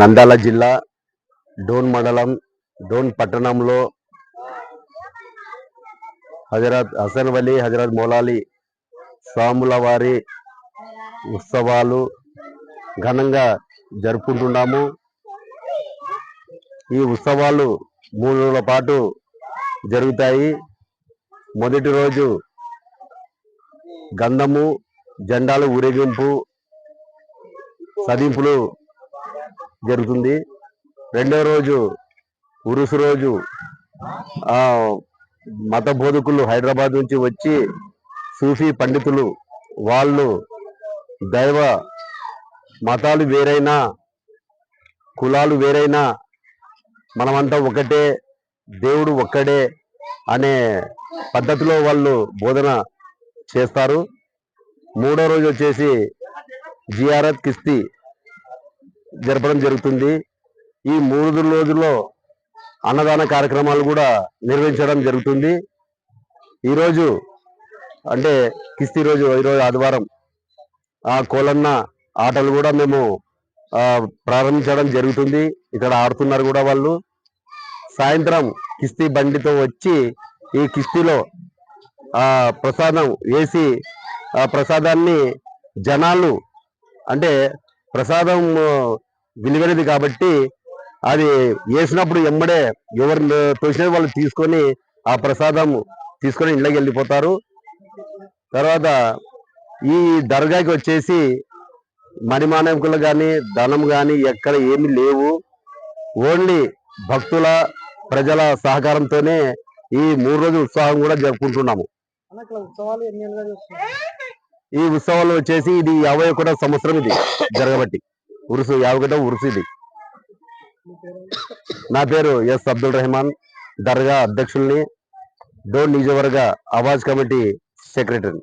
నంద్యాల జిల్లా డోన్ మండలం డోన్ పట్టణంలో హజరత్ హసన్ వలి హజరత్ మౌలాలి స్వాముల వారి ఉత్సవాలు ఘనంగా జరుపుకుంటున్నాము. ఈ ఉత్సవాలు మూడు రోజుల పాటు జరుగుతాయి. మొదటి రోజు గంధము జెండాలు ఊరేగింపు సదింపులు జరుగుతుంది. రెండో రోజు ఉరుసు రోజు మత బోధకులు హైదరాబాద్ నుంచి వచ్చి సూఫీ పండితులు వాళ్ళు దైవ మతాలు వేరైనా కులాలు వేరైనా మనమంతా ఒకటే దేవుడు ఒక్కడే అనే పద్ధతిలో వాళ్ళు బోధన చేస్తారు. మూడో రోజు వచ్చేసి జియారత్ కిస్తీ జరపడం జరుగుతుంది. ఈ మూడు రోజుల్లో అన్నదాన కార్యక్రమాలు కూడా నిర్వహించడం జరుగుతుంది. ఈరోజు అంటే కిస్తీ రోజు ఈరోజు ఆదివారం ఆ కోలన్న ఆటలు కూడా మేము ప్రారంభించడం జరుగుతుంది. ఇక్కడ ఆడుతున్నారు కూడా వాళ్ళు. సాయంత్రం కిస్తీ బండితో వచ్చి ఈ కిస్తీలో ప్రసాదం వేసి ఆ ప్రసాదాన్ని జనాలు అంటే ప్రసాదం విలువైనది కాబట్టి అది వేసినప్పుడు ఎమ్మడే ఎవరు తోచిన వాళ్ళు తీసుకొని ఆ ప్రసాదం తీసుకొని ఇళ్ళకి వెళ్ళిపోతారు. తర్వాత ఈ దర్గాకి వచ్చేసి మణిమాణికులు కానీ ధనం కానీ ఎక్కడ ఏమి లేవు. ఓన్లీ భక్తుల ప్రజల సహకారంతోనే ఈ మూడు రోజుల ఉత్సాహం కూడా జరుపుకుంటున్నాము. ఈ ఉత్సవాలు వచ్చేసి ఇది యాభై ఒకటో సంవత్సరం ఇది జరగబట్టి. ఉరుసు యావగడ్డ ఉరుసిది నా పేరు ఎస్ అబ్దుల్ రెహమాన్ దర్గా అధ్యక్షుల్ని డోన్ నియోజకవర్గ అవాజ్ కమిటీ సెక్రటరీ